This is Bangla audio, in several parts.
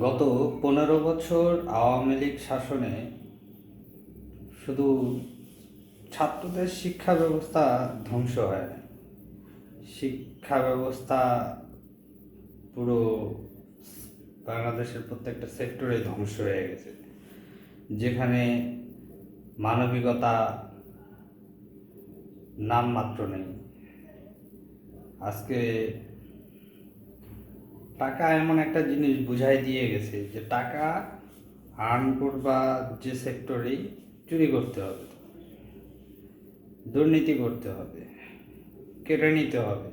গত পনেরো বছর আওয়ামী লীগ শাসনে শুধু ছাত্রদের শিক্ষা ব্যবস্থা ধ্বংস হয় শিক্ষা ব্যবস্থা পুরো বাংলাদেশের প্রত্যেকটা সেক্টরে ধ্বংস হয়ে গেছে। যেখানে মানবিকতা নামমাত্র নেই। আজকে টাকা এমন একটা জিনিস বুঝাই দিয়ে গেছে যে টাকা আর্ন করবা যে সেক্টরেই চুরি করতে হবে, দুর্নীতি করতে হবে, কেটে নিতে হবে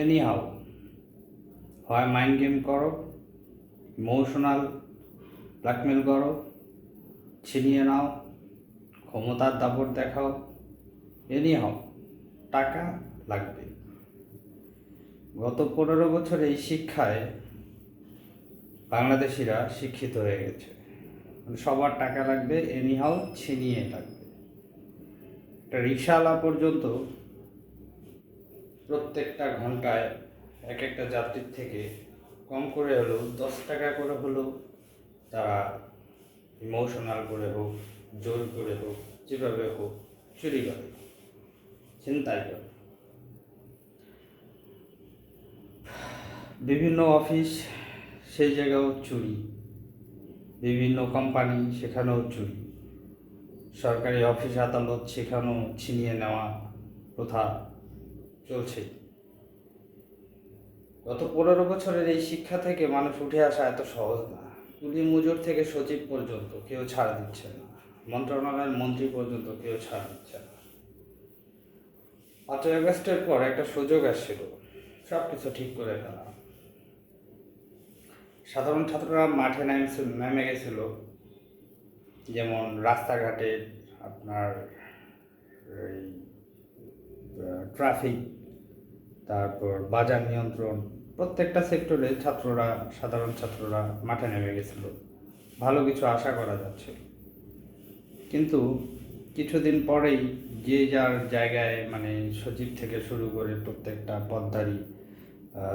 এনি হাও হয় মাইন্ড গেম করো ইমোশনাল ব্ল্যাকমেল করো, ছিনিয়ে নাও, ক্ষমতার দাপট দেখাও এনি হাও টাকা লাগবে। গত পনেরো বছর এই শিক্ষায় বাংলাদেশিরা শিক্ষিত হয়ে গেছে। মানে সবার টাকা লাগবে এনিহাও ছিনিয়ে লাগবে। একটা রিক্সাওয়ালা পর্যন্ত প্রত্যেকটা ঘন্টায় এক একটা যাত্রীর থেকে কম করে হলেও দশ টাকা করে হলেও তারা ইমোশনাল করে হোক, জোর করে হোক, যেভাবে হোক, চুরি করে। চিন্তাই করে বিভিন্ন অফিস, সেই জায়গাও চুরি। বিভিন্ন কোম্পানি, সেখানেও চুরি। সরকারি অফিস আদালত, সেখানেও ছিনিয়ে নেওয়া প্রথা চলছে। গত পনেরো বছরের এই শিক্ষা থেকে মানুষ উঠে আসা এত সহজ না। কুলি মজুর থেকে সচিব পর্যন্ত কেউ ছাড় দিচ্ছে না। মন্ত্রণালয়ের মন্ত্রী পর্যন্ত কেউ ছাড় দিচ্ছে না। পাঁচই আগস্টের পর একটা সুযোগ আসছিল। সব কিছু ঠিক করে ফেলা। সাধারণ ছাত্ররা মাঠে নেমেছিল নেমে গেছিল। যেমন রাস্তাঘাটে আপনার এই ট্রাফিক তারপর বাজার নিয়ন্ত্রণ প্রত্যেকটা সেক্টরে ছাত্ররা সাধারণ ছাত্ররা মাঠে নেমে গেছিল। ভালো কিছু আশা করা যাচ্ছে। কিন্তু কিছুদিন পরেই যে যার জায়গায় মানে সচিব থেকে শুরু করে প্রত্যেকটা পদধারী আহ,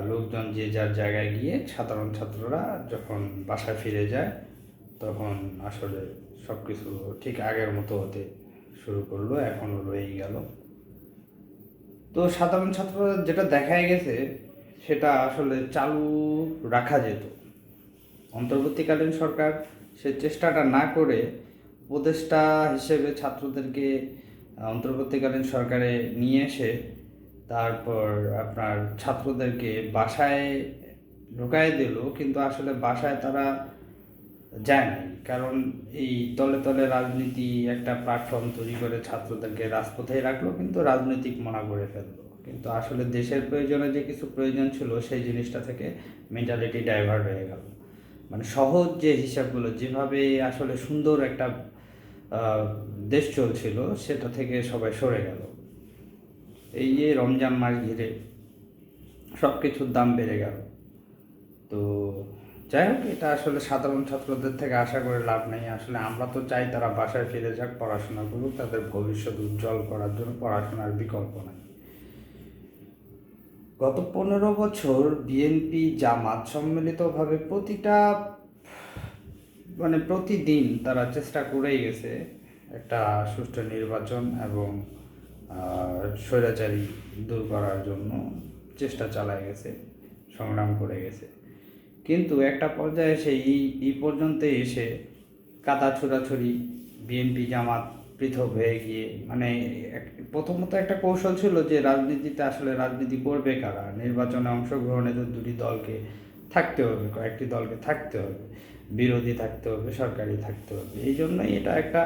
লোকজন যে যার জায়গায় গিয়ে সাধারণ ছাত্ররা যখন বাসায় ফিরে যায়, তখন আসলে সব কিছু ঠিক আগের মতো হতে শুরু করল, এখনও রয়েই গেল। তো সাধারণ ছাত্ররা যেটা দেখায় গেছে, সেটা আসলে চালু রাখা যেত। অন্তর্বর্তীকালীন সরকার সে চেষ্টাটা না করে উপদেষ্টা হিসেবে ছাত্রদেরকে অন্তর্বর্তীকালীন সরকারে নিয়ে এসে তারপর আপনার ছাত্রদেরকে বাসায় ঢুকায় দিল, কিন্তু আসলে বাসায় তারা যায় নাই। কারণ এই তলে তলে রাজনীতি একটা প্ল্যাটফর্ম তৈরি করে ছাত্রদেরকে রাজপথেই রাখল, কিন্তু রাজনৈতিক মনা করে ফেলল। কিন্তু আসলে দেশের প্রয়োজনে যে কিছু প্রয়োজন ছিল, সেই জিনিসটা থেকে মেন্টালিটি ডাইভার্ট হয়ে গেল। মানে সহজ যে হিসাবগুলো, যেভাবে আসলে সুন্দর একটা দেশ চলছিল, সেটা থেকে সবাই সরে গেল। এই যে রমজান মাস ঘিরে সব কিছুর দাম বেড়ে গেল। তো যাই হোক, এটা আসলে সাধারণ ছাত্রদের থেকে আশা করে লাভ নেই। আসলে আমরা তো চাই তারা বাসায় ফিরে যাক, পড়াশোনা করুক, তাদের ভবিষ্যৎ উজ্জ্বল করার জন্য পড়াশোনার বিকল্প নাই। গত পনেরো বছর বিএনপি জামাত সম্মিলিতভাবে প্রতিটা মানে প্রতিদিন তারা চেষ্টা করেই গেছে একটা সুষ্ঠু নির্বাচন এবং স্বৈরাচারী দূর করার জন্য চেষ্টা চালায় গেছে, সংগ্রাম করে গেছে। কিন্তু একটা পর্যায়ে এসে এই এই পর্যন্ত এসে কাদা ছোড়াছড়ি বিএনপি জামাত পৃথক হয়ে গিয়ে মানে প্রথমত একটা কৌশল ছিল যে রাজনীতিতে আসলে রাজনীতি করবে কারা? নির্বাচনে অংশগ্রহণে তো দুটি দলকে থাকতে হবে, কয়েকটি দলকে থাকতে হবে। বিরোধী থাকতে হবে, সরকারি থাকতে হবে। এই জন্যই এটা একটা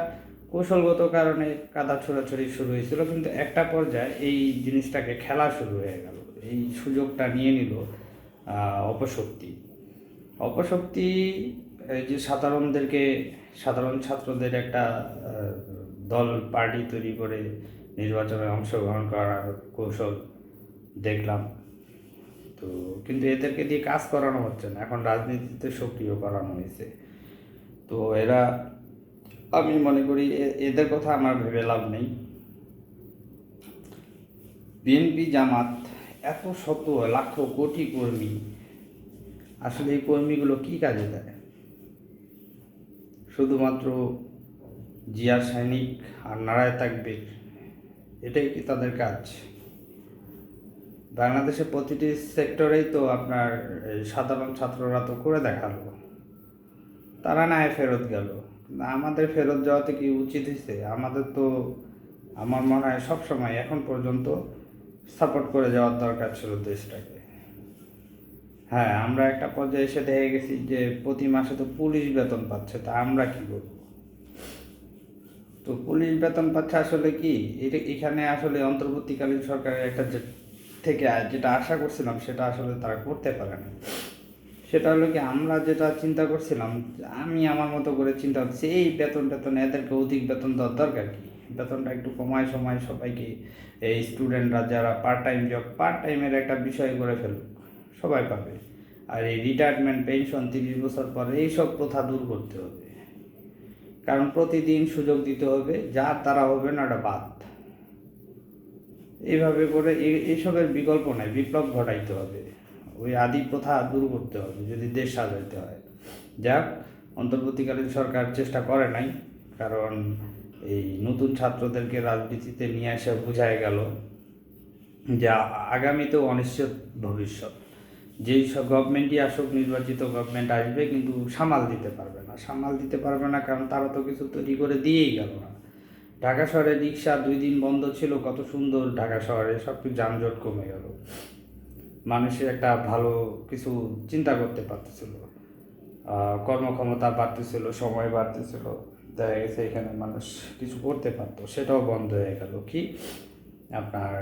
কৌশলগত কারণে কাদা ছোড়াছড়ি শুরু হয়েছিল, কিন্তু একটা পর্যায়ে এই জিনিসটাকে খেলা শুরু হয়ে গেল। এই সুযোগটা নিয়ে নিল অপশক্তি। অপশক্তি যে সাধারণদেরকে, সাধারণ ছাত্রদের একটা দল, পার্টি তৈরি করে নির্বাচনে অংশগ্রহণ করার কৌশল দেখলাম। তো, কিন্তু এদেরকে দিয়ে কাজ করানো হচ্ছে না, এখন রাজনীতিতে সক্রিয় করানো হয়েছে। তো এরা আমি মনে করি এদের কথা আমার ভেবে লাভ নেই। বিএনপি জামাত, এত শত লাখ কোটি কর্মী, আসলে এই কর্মীগুলো কি কাজে দেয়? শুধুমাত্র জিয়ার সৈনিক আর নাড়ায় থাকবে এটাই কি তাদের কাজ? বাংলাদেশের প্রতিটি সেক্টরেই তো আপনার সাধারণ ছাত্ররা তো করে দেখাল। তারা না ফেরত গেল। আমাদের ফেরত যাওয়াতে কি উচিত হয়েছে? আমাদের তো আমার মনে হয় সবসময় এখন পর্যন্ত সাপোর্ট করে যাওয়ার দরকার ছিল দেশটাকে। হ্যাঁ আমরা একটা পর্যায়ে এসে দেখে গেছি যে প্রতি মাসে তো পুলিশ বেতন পাচ্ছে, তা আমরা কি করব? তো পুলিশ বেতন পাচ্ছে আসলে কি? এটা এখানে আসলে অন্তর্বর্তীকালীন সরকারের একটা থেকে যেটা আশা করছিলাম সেটা আসলে তারা করতে পারে না। সেটা হলো কি, আমরা যেটা চিন্তা করছিলাম, আমি আমার মতো করে চিন্তা করছি, এই বেতন টেতন এদেরকে অধিক বেতন দেওয়ার দরকার কি? বেতনটা একটু কমায় সময় সবাইকে, এই স্টুডেন্টরা যারা পার্ট টাইম জব পার্ট টাইমের একটা বিষয় করে ফেলুক, সবাই পাবে। আর এই রিটায়ারমেন্ট পেনশন তিরিশ বছর পরে এইসব প্রথা দূর করতে হবে। কারণ প্রতিদিন সুযোগ দিতে হবে যার তারা হবে না, ওটা বাদ। এইভাবে করে এইসবের বিকল্প নাই, বিপ্লব ঘটাইতে হবে। ওই আদি প্রথা দূর করতে হবে, যদি দেশ সাজাইতে হয়। যাক, অন্তর্বর্তীকালীন সরকার চেষ্টা করে নাই, কারণ এই নতুন ছাত্রদেরকে রাজনীতিতে নিয়ে এসে বোঝায় গেল যে আগামীতেও অনিশ্চিত ভবিষ্যৎ। যেই সব গভর্নমেন্টই আসুক, নির্বাচিত গভর্নমেন্ট আসবে, কিন্তু সামাল দিতে পারবে না। সামাল দিতে পারবে না কারণ তারা তো কিছু তৈরি করে দিয়েই গেল না। ঢাকা শহরে রিক্সা দুই দিন বন্ধ ছিল, কত সুন্দর ঢাকা শহরে সব কিছু যানজট কমে গেল। মানুষের একটা ভালো কিছু চিন্তা করতে পারতেছিল। কর্মক্ষমতা বাড়তেছিল, সময় বাড়তেছিল দেখা গেছে এখানে মানুষ কিছু করতে পারতো। সেটাও বন্ধ হয়ে গেল। কি? আপনার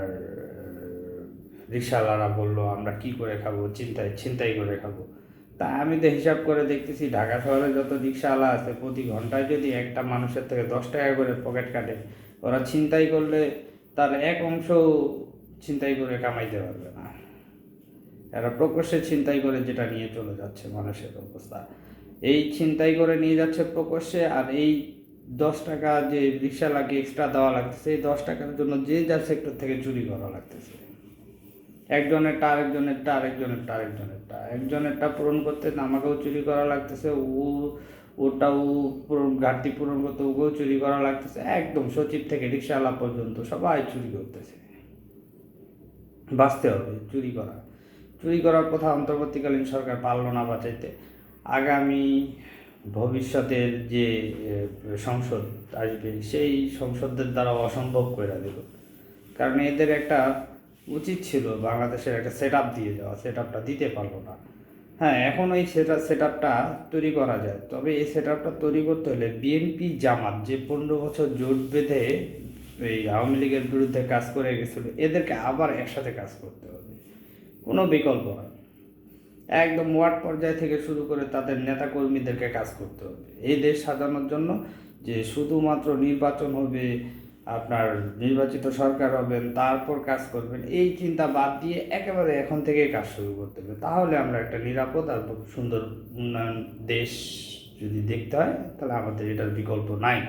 রিক্সাওয়ালারা বলল, আমরা কি করে খাব? চিন্তায় চিন্তাই করে খাব। তা আমি তো হিসাব করে দেখতেছি, ঢাকা শহরে যত রিক্সাওয়ালা আছে, প্রতি ঘন্টায় যদি একটা মানুষের থেকে দশ টাকা করে পকেট কাটে, ওরা ছিনতাই করলে তার এক অংশ ছিনতাই করে কামাইতে পারবে না। এরা প্রকাশ্যে ছিনতাই করে যেটা নিয়ে চলে যাচ্ছে মানুষের অবস্থা। এই ছিনতাই করে নিয়ে যাচ্ছে প্রকাশ্যে আর এই দশ টাকা যে রিক্সা লাগে এক্সট্রা দেওয়া লাগতেছে, এই দশ টাকার জন্য যে যার সেক্টর থেকে চুরি করা লাগতেছে। একজনেরটা আরেকজনেরটা আরেকজনেরটা আরেকজনেরটা একজনেরটা পূরণ করতে আমাকেও চুরি করা লাগতেছে, ও ওটাও পূরণ, ঘাটতি পূরণ করতে ওকেও চুরি করা লাগতেছে। একদম সচিব থেকে রিক্সাওয়ালা পর্যন্ত সবাই চুরি করতেছে। বাঁচতে হবে, চুরি করা। চুরি করার কথা অন্তর্বর্তীকালীন সরকার পারল না বাঁচাইতে। আগামী ভবিষ্যতের যে সংসদ আসবে, সেই সংসদদের দ্বারা অসম্ভব করে দিল। কারণ এদের একটা উচিত ছিল বাংলাদেশের একটা সেট দিয়ে যাওয়া সেট দিতে পারল না। হ্যাঁ এখন ওই সেটা সেট তৈরি করা যায়। তবে এই সেট তৈরি করতে হলে বিএনপি জামাত যে পনেরো বছর জোট বেঁধে এই আওয়ামী লীগের বিরুদ্ধে কাজ করে গেছিল, এদেরকে আবার একসাথে কাজ করতে হবে। কোনো বিকল্প নয় একদম ওয়ার্ড পর্যায় থেকে শুরু করে তাদের নেতাকর্মীদেরকে কাজ করতে হবে। এই দেশ সাজানোর জন্য যে শুধুমাত্র নির্বাচন হবে, আপনার নির্বাচিত সরকার হবেন, তারপর কাজ করবেন, এই চিন্তা বাদ দিয়ে একেবারে এখন থেকেই কাজ শুরু করতে হবে। তাহলে আমরা একটা নিরাপদ আর সুন্দর উন্নয়ন দেশ যদি দেখতে হয়, তাহলে আমাদের এটার বিকল্প নাই।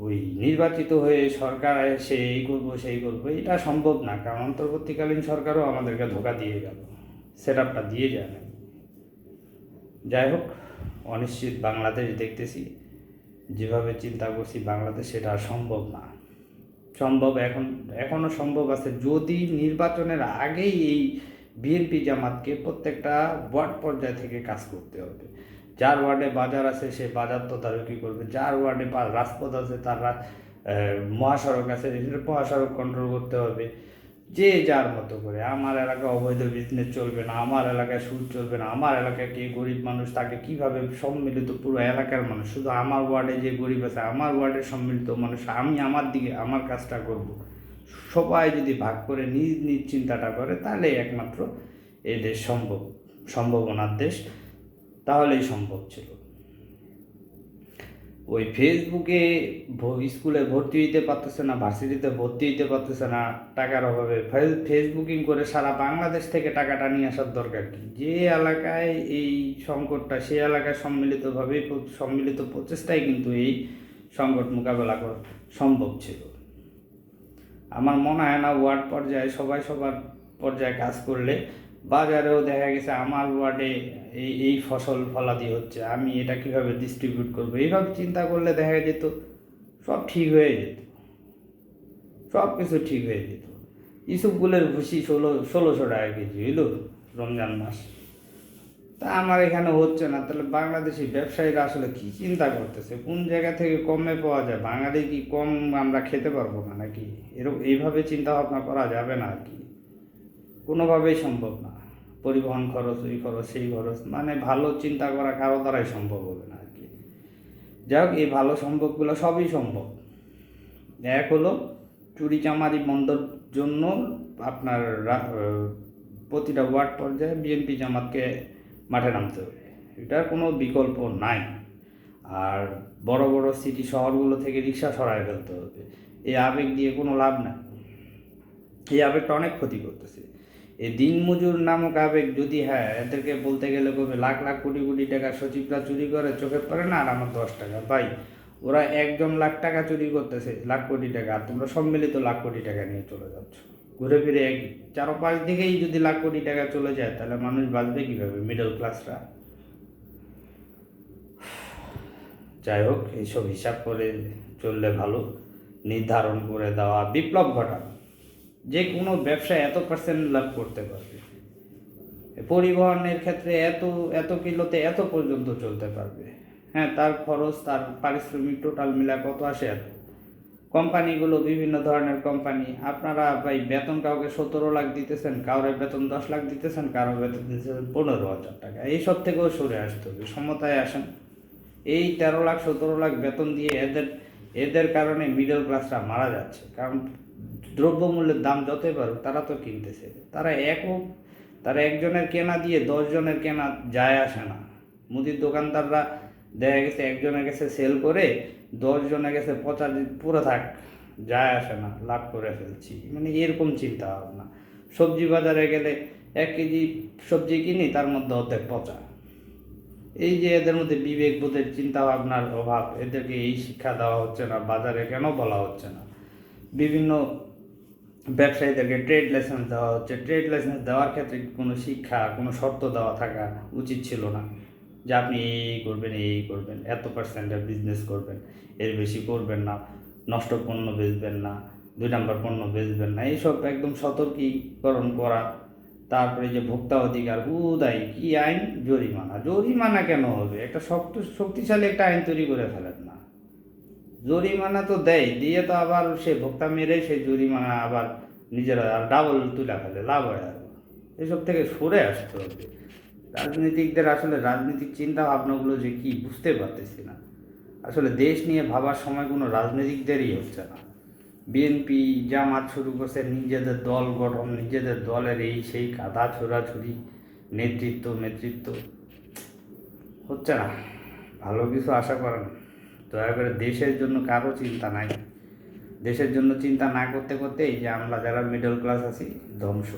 ওই নির্বাচিত হয়ে সরকার এসে এই করব, সেই করব, এটা সম্ভব না। কারণ অন্তর্বর্তীকালীন সরকারও আমাদেরকে ধোকা দিয়ে গেল। সেট আপটা দিয়ে যায় না যাই হোক, অনিশ্চিত বাংলাদেশ দেখতেছি। যেভাবে চিন্তা করছি, বাংলাদেশ সেটা আর সম্ভব না। সম্ভব এখন এখনও সম্ভব আছে যদি নির্বাচনের আগেই এই বিএনপি জামাতকে প্রত্যেকটা ওয়ার্ড পর্যায় থেকে কাজ করতে হবে। যার ওয়ার্ডে বাজার আছে, সে বাজার তো তার তদারকি করবে? যার ওয়ার্ডে রাজপথ আছে, তার মহাসড়ক আছে মহাসড়ক কন্ট্রোল করতে হবে। যে যার মতো করে। আমার এলাকায় অবৈধ বিজনেস চলবে না, আমার এলাকায় সুদ চলবে না, আমার এলাকায় কে গরিব মানুষ, তাকে কীভাবে সম্মিলিত পুরো এলাকার মানুষ? শুধু আমার ওয়ার্ডে যে গরিব আছে, আমার ওয়ার্ডের সম্মিলিত মানুষ, আমি আমার দিকে, আমার কাজটা করব। সবাই যদি ভাগ করে নিজ নিজ চিন্তাটা করে তাহলে একমাত্র এই দেশ সম্ভব, সম্ভাবনার দেশ। তাহলেই সম্ভব ছিল। ওই ফেসবুকে স্কুলে ভর্তি হইতে পারতেছে না, ভার্সিটিতে ভর্তি হইতে পারতেছে না, টাকার অভাবে ফেসবুকিং করে সারা বাংলাদেশ থেকে টাকাটা নিয়ে আসার দরকার কি? যে এলাকায় এই সংকটটা সেই এলাকায় সম্মিলিতভাবে, সম্মিলিত প্রচেষ্টাই কিন্তু এই সংকট মোকাবেলা করা সম্ভব ছিল। আমার মনে হয় না, ওয়ার্ড পর্যায়ে, সবাই সবার পর্যায়ে কাজ করলে বাজারেও দেখা গেছে আমার ওয়ার্ডে এই এই ফসল ফলাদি হচ্ছে। আমি এটা কীভাবে ডিস্ট্রিবিউট করব? এইভাবে চিন্তা করলে দেখা যেত, সব ঠিক হয়ে যেত। সব কিছু ঠিক হয়ে যেত। ইসুফগুলের ভুসি ষোলো, ষোলোশো টাকা কেজি হইল রমজান মাস। তা আমার এখানে হচ্ছে না। তাহলে বাংলাদেশি ব্যবসায়ীরা আসলে কি চিন্তা করতেছে? কোন জায়গা থেকে কমে পাওয়া যায়? বাঙালি কি কম আমরা খেতে পারব না নাকি? এরকম, এইভাবে চিন্তা ভাবনা করা যাবে না আর কি। কোনোভাবেই সম্ভব না। পরিবহন খরচ এই খরচ, সেই খরচ মানে ভালো চিন্তা করা কারও দ্বারাই সম্ভব হবে না আর কি যাই হোক, এই ভালো সম্ভবগুলো সবই সম্ভব। এক হলো চুরি চামারি বন্ধর জন্য আপনার প্রতিটা ওয়ার্ড পর্যায়ে বিএনপি জামাতকে মাঠে নামতে হবে। এটার কোনো বিকল্প নাই। আর বড় বড় সিটি শহরগুলো থেকে রিক্সা সরায় ফেলতে হবে। এই আবেগ দিয়ে কোনো লাভ নাই। এই আবেগটা অনেক ক্ষতি করতেছে। এই দিনমজুর নামক আবেগ যদি হ্যাঁ এদেরকে বলতে গেলে কবে লাখ লাখ কোটি কোটি টাকা সচিবরা চুরি করে, চোখে পড়ে না? আর আমার দশ টাকা। ভাই, ওরা একজন লাখ টাকা চুরি করতেছে, লাখ কোটি টাকা। আর তোমরা সম্মিলিত লাখ কোটি টাকা নিয়ে চলে যাচ্ছ। ঘুরে ফিরে এক চারো পাঁচ দিকেই যদি লাখ কোটি টাকা চলে যায়, তাহলে মানুষ বাঁচবে কীভাবে? মিডল ক্লাসরা যাই হোক, এইসব হিসাব করে চললে ভালো। নির্ধারণ করে দেওয়া বিপ্লব ঘটানো। যে কোনো ব্যবসায় এত পার্সেন্ট লাভ করতে পারবে। পরিবহনের ক্ষেত্রে এত এত কিলোতে এত পর্যন্ত চলতে পারবে। হ্যাঁ তার খরচ, তার পারিশ্রমিক টোটাল মিলা কত আসে এত কোম্পানিগুলো বিভিন্ন ধরনের কোম্পানি, আপনারা ভাই বেতন কাউকে সতেরো লাখ দিতেছেন কারোর বেতন দশ লাখ দিতেছেন কারোর বেতন দিতেছেন পনেরো হাজার টাকা। এইসব থেকেও সরে আসতে হবে, সমতায় আসেন। এই তেরো লাখ, সতেরো লাখ বেতন দিয়ে এদের এদের কারণে মিডল ক্লাসরা মারা যাচ্ছে। কারণ দ্রব্যমূল্যের দাম যতই পারুক তারা তো কিনতেছে। তারা একক তারা একজনের কেনা দিয়ে দশজনের কেনা যায় আসে না। মুদির দোকানদাররা দেখা গেছে একজনের কাছে সেল করে, দশজনের কাছে পচা পুরো থাক, যায় আসে না, লাভ করে ফেলছি। মানে এরকম চিন্তা ভাবনা। সবজি বাজারে গেলে এক কেজি সবজি কিনি, তার মধ্যে অর্ধেক পচা। এই যে এদের মধ্যে বিবেক বোধের চিন্তা ভাবনার অভাব, এদেরকে এই শিক্ষা দেওয়া হচ্ছে না, বাজারে কেন বলা হচ্ছে না? বিভিন্ন ব্যবসায়ীদেরকে ট্রেড লাইসেন্স দেওয়া হচ্ছে। ট্রেড লাইসেন্স দেওয়ার ক্ষেত্রে কোনো শিক্ষা, কোনো শর্ত দেওয়া থাকা উচিত ছিল না যে আপনি এই করবেন এই করবেন, এত পার্সেন্টের বিজনেস করবেন, এর বেশি করবেন না, নষ্ট পণ্য বেচবেন না, দুই নম্বর পণ্য বেচবেন না, এইসব একদম সতর্কীকরণ করা, তারপরে যে ভোক্তা অধিকার, উদাই, কি আইন? জরিমানা। জরিমানা কেন হবে? একটা শক্ত, শক্তিশালী একটা আইন তৈরি করে ফেলেন না। জরিমানা তো দেয়, দিয়ে তো আবার সে ভোক্তা মেরে সেই জরিমানা আবার নিজেরা আর ডাবল তুলে ফেলে, লাভ হয় আর এসব থেকে সরে আসতে হবে। রাজনীতিকদের আসলে রাজনৈতিক চিন্তা ভাবনাগুলো যে কি বুঝতে পারতেছি না। আসলে দেশ নিয়ে ভাবার সময় কোনো রাজনীতিকদেরই হচ্ছে না। বিএনপি জামাত শুরু করছে, নিজেদের দল গঠন, নিজেদের দলের এই সেই কাদা ছোড়াছুরি নেতৃত্ব নেতৃত্ব। হচ্ছে না। ভালো কিছু আশা করেন। দয়া করে দেশের জন্য কারও চিন্তা নাই। দেশের জন্য চিন্তা না করতে করতে এই যে আমরা যারা মিডল ক্লাস আছি, ধ্বংস।